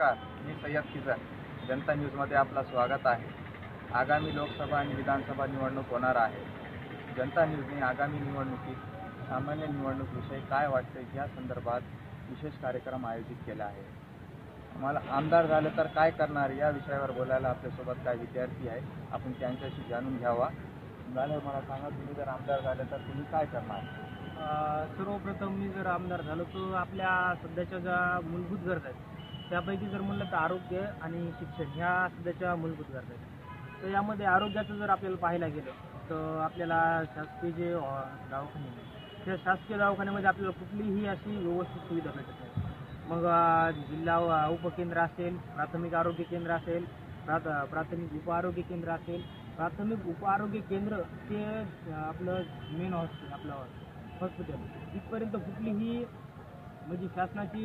मी सय्यद खिजर जनता न्यूजमध्ये आपलं स्वागत आहे. आगामी लोकसभा आणि विधानसभा निवडणूक होणार आहे. जनता न्यूजने आगामी निवडणुकीत सामान्य निवडणूकविषयी काय वाटतं या संदर्भात विशेष कार्यक्रम आयोजित केला आहे. मला आमदार झालं तर काय करणार या विषयावर बोलायला आपल्यासोबत काय विद्यार्थी आहे. आपण त्यांच्याशी जाणून घ्यावा. झालं मला सांगा तुम्ही जर आमदार झाले तर तुम्ही काय करणार? सर्वप्रथम मी जर आमदार झालो तर आपल्या सध्याच्या ज्या मूलभूत गरजा आहेत त्यापैकी जर म्हणलं तर आरोग्य आणि शिक्षण ह्या सध्याच्या मूलभूत गरजा आहेत. तर यामध्ये आरोग्याचं जर आपल्याला पाहायला गेलं तर आपल्याला शासकीय जे दवाखाने त्या शासकीय दवाखान्यामध्ये आपल्याला कुठलीही अशी व्यवस्थित सुविधा भेटत नाही. मग जिल्हा उपकेंद्र असेल प्राथमिक आरोग्य केंद्र असेल प्राथ प्राथमिक उपआरोग्य केंद्र असेल प्राथमिक उपआरोग्य केंद्र ते आपलं मेन हॉस्पिटल आपलं हॉस्पिटल इथपर्यंत कुठलीही म्हणजे शासनाची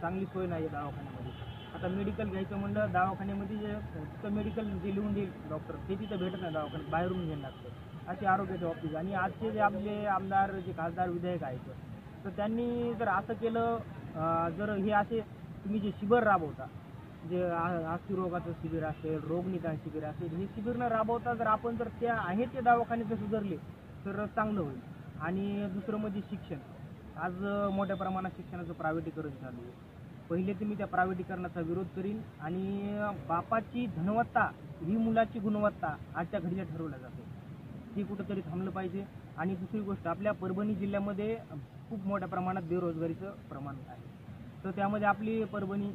चांगली सोय नाही दवाखान्यामध्ये. आता मेडिकल घ्यायचं म्हणलं दवाखान्यामध्ये जे तिथं मेडिकल जे लिहून देईल डॉक्टर ते तिथं भेटत नाही दवाखान्यात बाहेरून घ्यायला लागतं. असे आरोग्याच्या बाबतीत. आणि आजचे जे आपले आमदार जे खासदार विधायक आहेत तर त्यांनी जर असं केलं जर हे असे तुम्ही जे शिबिर राबवता जे अस्थिरोगाचं शिबिर असेल रोगनिदान शिबिर असेल हे शिबिर न राबवता जर आपण जर त्या आहेत ते दवाखाने जर सुधारले तर चांगलं होईल. आणि दुसरं म्हणजे शिक्षण. आज मोठ्या प्रमाणात शिक्षणाचं प्रायव्हेटीकरण चालू आहे. पहिले तर मी त्या प्रायव्हेटीकरणाचा विरोध करीन आणि बापाची धनवत्ता ही मुलाची गुणवत्ता आजच्या घडीला ठरवल्या जाते. ती कुठंतरी थांबलं पाहिजे. आणि दुसरी गोष्ट आपल्या परभणी जिल्ह्यामध्ये खूप मोठ्या प्रमाणात बेरोजगारीचं प्रमाण आहे. तर त्यामध्ये आपली Parbhani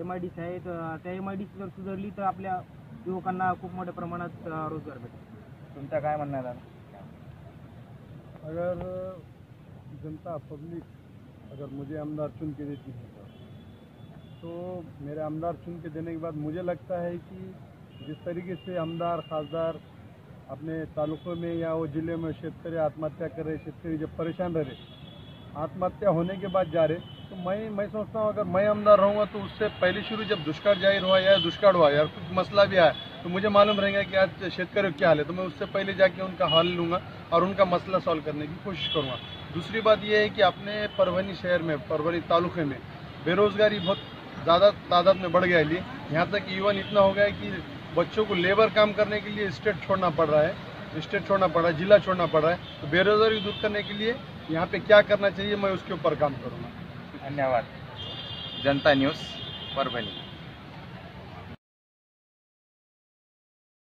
M I D C आहेत. अ, त्या एम आय डी सी जर सुधारली तर आपल्या युवकांना खूप मोठ्या प्रमाणात रोजगार भेटेल. तुमच्या काय म्हणण्यात आलं अगर जनता पब्लिक अगर मुझे आमदार चुन के देती है तो, तो मेरे आमदार चुन के देने के बाद मुझे लगता है कि जिस तरीके से आमदार खासदार अपने तालुकों में या वो ज़िले में शेतकरी आत्महत्या कर रहे शेतकरी जब परेशान रह रहे आत्महत्या होने के बाद जा रहे तो मैं मैं सोचता हूँ अगर मैं आमदार रहूँगा तो उससे पहले शुरू जब दुष्काल ज़ाहिर हुआ या दुष्काल हुआ या कुछ मसला भी आया तो मुझे मालूम रहेगा कि आज शेतकरी क्या हाल है तो मैं उससे पहले जाके उनका हाल लूँगा। और उनका मसला सॉल्व करने की कोशिश करूँगा। दूसरी बात यह है कि अपने परभनी शहर में परवनी तालुके में बेरोजगारी बहुत ज़्यादा तादाद में बढ़ गया है। यहाँ तक इवन इतना हो गया है कि बच्चों को लेबर काम करने के लिए स्टेट छोड़ना पड़ रहा है। स्टेट छोड़ना पड़ रहा है, जिला छोड़ना पड़ रहा है। तो बेरोजगारी दूर करने के लिए यहाँ पे क्या करना चाहिए, मैं उसके ऊपर काम करूँगा। धन्यवाद। जनता न्यूज़ परभणी